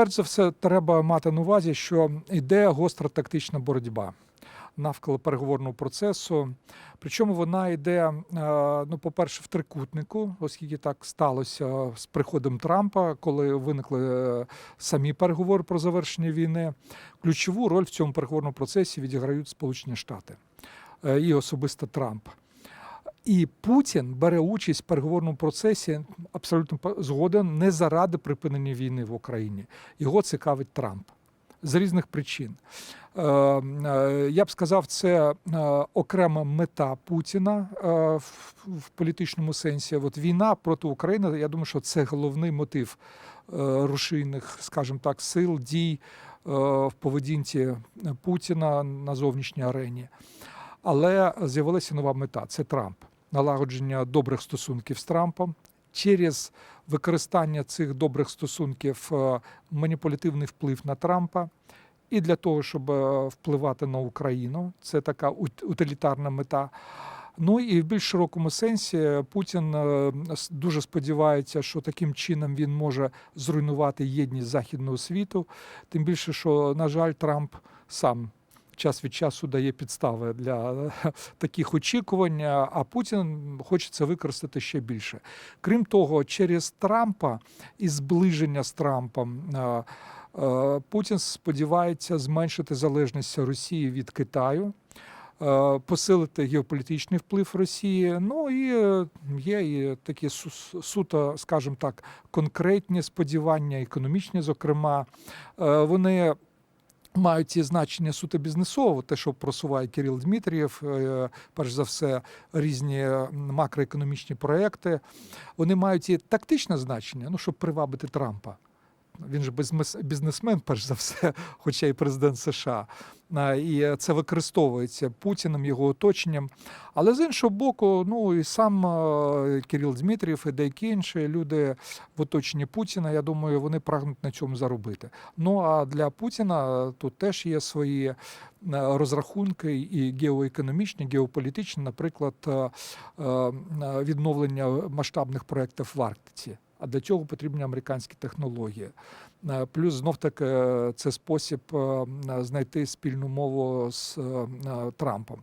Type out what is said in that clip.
перш за все, треба мати на увазі, що йде гостра тактична боротьба навколо переговорного процесу. Причому вона йде, е, ну, по-перше, в трикутнику, оскільки так сталося з приходом Трампа, коли виникли е, самі переговори про завершення війни. Ключову роль в цьому переговорному процесі відіграють Сполучені Штати е, і особисто Трамп. І Путін бере участь в переговорному процесі абсолютно згоден не заради припинення війни в Україні. Його цікавить Трамп з різних причин. Е, е, Я б сказав, це е, окрема мета Путіна в, політичному сенсі. От війна проти України, я думаю, що це головний мотив рушійних, скажімо так, сил, дій в поведінці Путіна на зовнішній арені. Але з'явилася нова мета це Трамп. Налагодження добрих стосунків з Трампом через використання цих добрих стосунків, е, маніпулятивний вплив на Трампа. І для того, щоб е, впливати на Україну, це така ут- утилітарна мета. Ну і в більш широкому сенсі Путін е, дуже сподівається, що таким чином він може зруйнувати єдність західного світу. Тим більше, що, на жаль, Трамп сам час від часу дає підстави для е, таких очікувань, а Путін хоче це використати ще більше. Крім того, через Трампа і зближення з Трампом. е, е, Путін сподівається зменшити залежність Росії від Китаю, е, посилити геополітичний вплив Росії. Ну і е, є і такі суто, скажімо так, конкретні сподівання, економічні, зокрема. Е, Вони мають ці значення суто бізнесово, те, що просуває Кирил Дмитрієв, е, перш за все, різні макроекономічні проекти. Вони мають і тактичне значення, ну, щоб привабити Трампа. Він безмес- бізнесмен, перш за все, хоча й президент США. А, І це використовується Путіним, його оточенням. Але з іншого боку, ну і сам е, Кирил Дмитрієв, і деякі інші люди в оточенні Путіна, я думаю, вони прагнуть на цьому заробити. Ну а для Путіна тут теж є свої е, розрахунки і геоекономічні, геополітичні, наприклад, е, е, відновлення масштабних проєктів в Арктиці. А для цього потрібні американські технології. Е, Плюс знов таки е, це спосіб е, знайти спільну мову з Трампом.